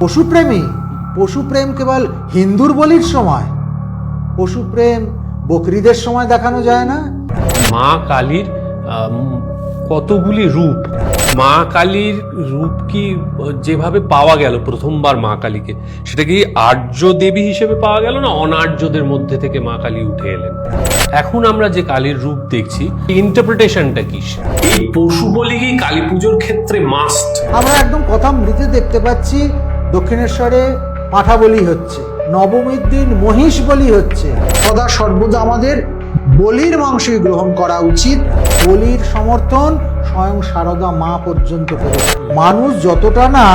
পশুপ্রেমী। পশুপ্রেম কেবল হিন্দুর বলির সময়। পশুপ্রেম বকরিদের সময় দেখানো যায় না। মা কালীর কতগুলি রূপ। মা কালীর রূপ কি যেভাবে পাওয়া গেল প্রথমবার মা কালীকে সেটা কি আর্য দেবী হিসেবে পাওয়া গেল না অনার্যদের মধ্যে থেকে মা কালী উঠে এলেন? এখন আমরা যে কালীর রূপ দেখছি ইন্টারপ্রিটেশনটা কি? এই পশু বলি কি কালী পুজোর ক্ষেত্রে মাস্ট আমরা একদম কথা মৃতে দেখতে পাচ্ছি দক্ষিণেশ্বরে পাঠা বলি হচ্ছে নবমীর দিন মহিষ বলি হচ্ছে। সদা সর্বদা আমাদের বলির মাংসই গ্রহণ করা উচিত। বলির সমর্থন স্বয়ং সারদা মা পর্যন্ত করে। মানুষ যতটা না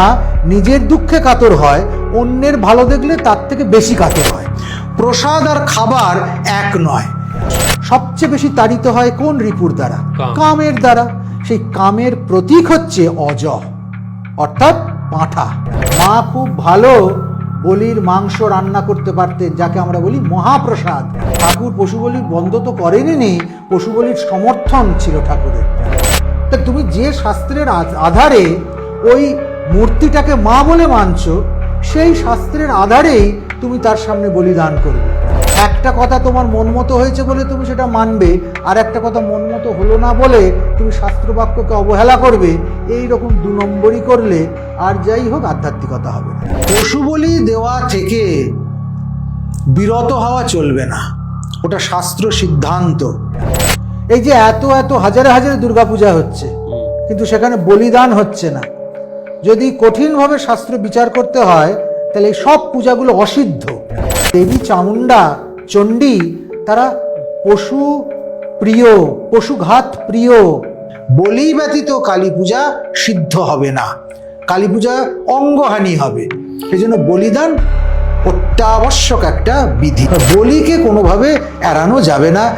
নিজের দুঃখে কাতর হয় অন্যের ভালো দেখলে তার থেকে বেশি কাতর হয়। প্রসাদ আর খাবার এক নয়। সবচেয়ে বেশি তাড়িত হয় কোন রিপুর দ্বারা? কামের দ্বারা। সেই কামের প্রতীক হচ্ছে অজ অর্থাৎ পাঁঠা। মা খুব ভালো বলির মাংস রান্না করতে পারতেন, যাকে আমরা বলি মহাপ্রসাদ। ঠাকুর পশু বলি বন্ধ তো করেনি পশু বলির সমর্থন ছিল ঠাকুরের। তা তুমি যে শাস্ত্রের আধারে ওই মূর্তিটাকে মা বলে মানছ, সেই শাস্ত্রের আধারেই তুমি তার সামনে বলিদান করবে। একটা কথা তোমার মন মতো হয়েছে বলে তুমি সেটা মানবে, আর একটা কথা মন মতো হলো না বলে তুমি শাস্ত্রবাক্যকে অবহেলা করবে, এই রকম দু নম্বরই করলে আর যাই হোক আধ্যাত্মিকতা হবে। পশু বলি দেওয়া থেকে বিরত হওয়া চলবে না, ওটা শাস্ত্র সিদ্ধান্ত। এই যে এত এত হাজারে হাজারে দুর্গাপূজা হচ্ছে, কিন্তু সেখানে বলিদান হচ্ছে না। যদি কঠিনভাবে শাস্ত্র বিচার করতে হয়, তাহলে এই সব পূজাগুলো অসিদ্ধ। দেবী চামুণ্ডা চণ্ডী, তারা পশু প্রিয়, পশুঘাত প্রিয়। বলি ব্যতীত কালী পূজা সিদ্ধ হবে না। কালী পূজা অঙ্গহানি হবে। এই জন্য বলিদান অত্যাবশ্যক একটা বিধি। বলিকে কোনোভাবে এড়ানো যাবে না।